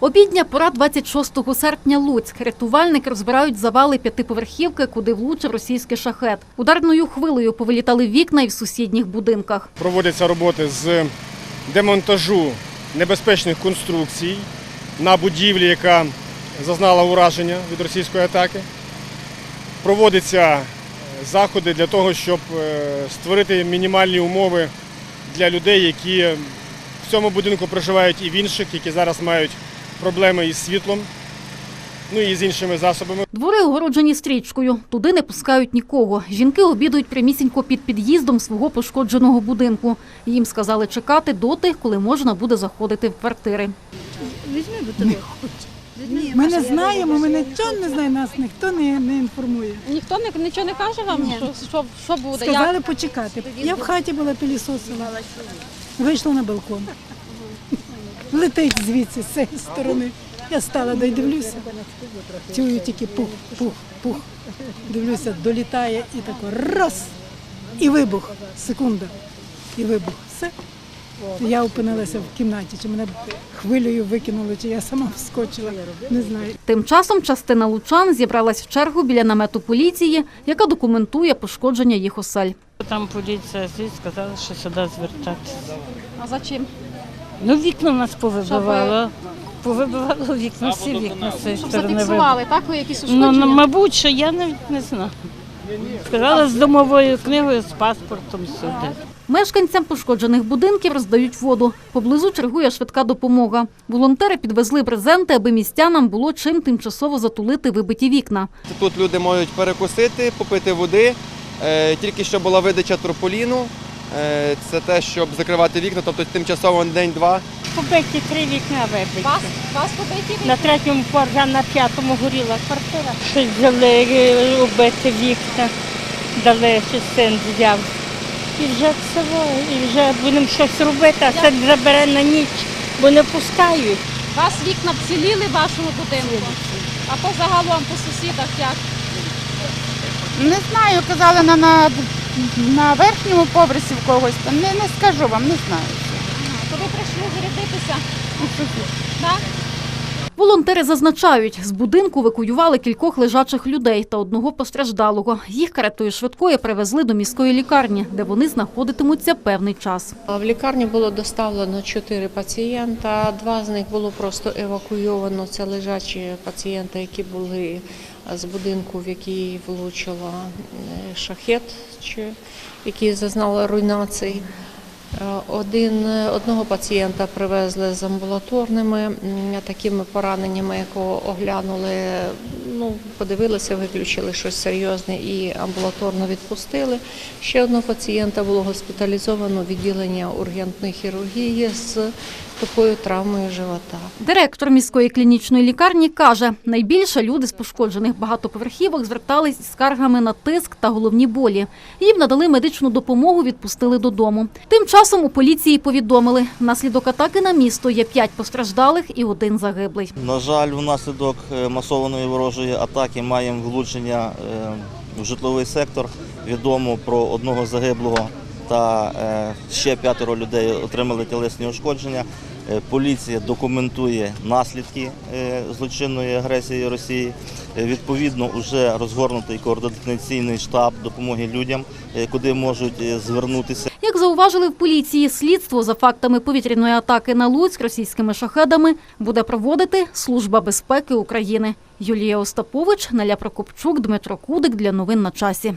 Обідня пора 26 серпня Луцьк. Рятувальники розбирають завали п'ятиповерхівки, куди влучив російський шахет. Ударною хвилею повилітали вікна і в сусідніх будинках. Проводяться роботи з демонтажу небезпечних конструкцій на будівлі, яка зазнала ураження від російської атаки. Проводяться е, заходи для того, щоб е, створити мінімальні умови для людей, які в цьому будинку проживають і в інших, які зараз мають проблеми із світлом, ну і з іншими засобами. Двори огороджені стрічкою. Туди не пускають нікого. Жінки обідують прямісінько під під'їздом свого пошкодженого будинку. Їм сказали чекати доти, коли можна буде заходити в квартири. Ми не знаємо, ми нічого не знаємо, нас ніхто не, не інформує. Ніхто не, нічого не каже вам, що, що, що буде? Сказали Як? почекати. Я в хаті була пилісосила. Вийшла на балкон. Летить звідси, з цієї сторони. Я стала, дай дивлюся. Чую тільки пух, пух, пух. Дивлюся, долітає і тако раз. І вибух. Секунда. І вибух. Все. Я опинилася в кімнаті, чи мене хвилею викинули, чи я сама вскочила. Не знаю. Тим часом частина лучан зібралась в чергу біля намету поліції, яка документує пошкодження їх осель. Там поліція звідси сказала, що сюди звертатися. А за чим? Ну, вікна нас повибивало. Повибивало вікна, всі вікна з цієї Щоб сторони. зафіксували, так? Ви якісь вибили. Ну, ушкодження? ну, мабуть, що я не, не знаю. Сказала з домовою книгою, з паспортом сюди. Мешканцям пошкоджених будинків роздають воду. Поблизу чергує швидка допомога. Волонтери підвезли брезенти, аби містянам було чим тимчасово затулити вибиті вікна. Тут люди можуть перекусити, попити води. Е, Тільки що була видача турполіну. Е, Це те, щоб закривати вікна, тобто тимчасово на день-два. Побиті три вікна вибиті. Вас, вас побиті? На третьому поверсі, на п'ятому горіла квартира. Щось взяли е, убити вікна, дали що син взяв. І вже во, і вже будемо щось робити, а це забере на ніч, бо не пускають. Вас вікна вціліли в вашому будинку? А по загалом, по сусідах як? Не знаю, казали на, на, на верхньому поверсі в когось, там не, не скажу вам, не знаю. То ви прийшли зарядитися? Так? Волонтери зазначають, з будинку евакуювали кількох лежачих людей та одного постраждалого. Їх каретою швидкої привезли до міської лікарні, де вони знаходитимуться певний час. В лікарню було доставлено чотири пацієнта. Два з них було просто евакуйовано. Це лежачі пацієнти, які були з будинку, в який влучила е, шахет, чи які зазнали руйнації. Е, Один, одного пацієнта привезли з амбулаторними такими пораненнями, якого оглянули, ну, подивилися, виключили щось серйозне і амбулаторно відпустили. Ще одного пацієнта було госпіталізовано відділення ургентної хірургії з такою травмою живота. Директор міської клінічної лікарні каже, найбільше люди з пошкоджених багатоповерхівок звертались із скаргами на тиск та головні болі. Їм надали медичну допомогу, відпустили додому. Тим часом у поліції повідомили, внаслідок атаки на місто є п'ять постраждалих і один загиблий. На жаль, внаслідок е, масованої ворожої атаки маємо влучення е, в житловий сектор. Відомо про одного загиблого та е, ще п'ятеро людей отримали тілесні ушкодження. Е, Поліція документує наслідки е, злочинної агресії Росії. Е, Відповідно, вже розгорнутий координаційний штаб допомоги людям, куди можуть звернутися. Як зауважили в поліції, слідство за фактами повітряної атаки на Луцьк російськими шахедами буде проводити Служба безпеки України. Юлія Остапович, Наля Прокопчук, Дмитро Кудик для новин на часі.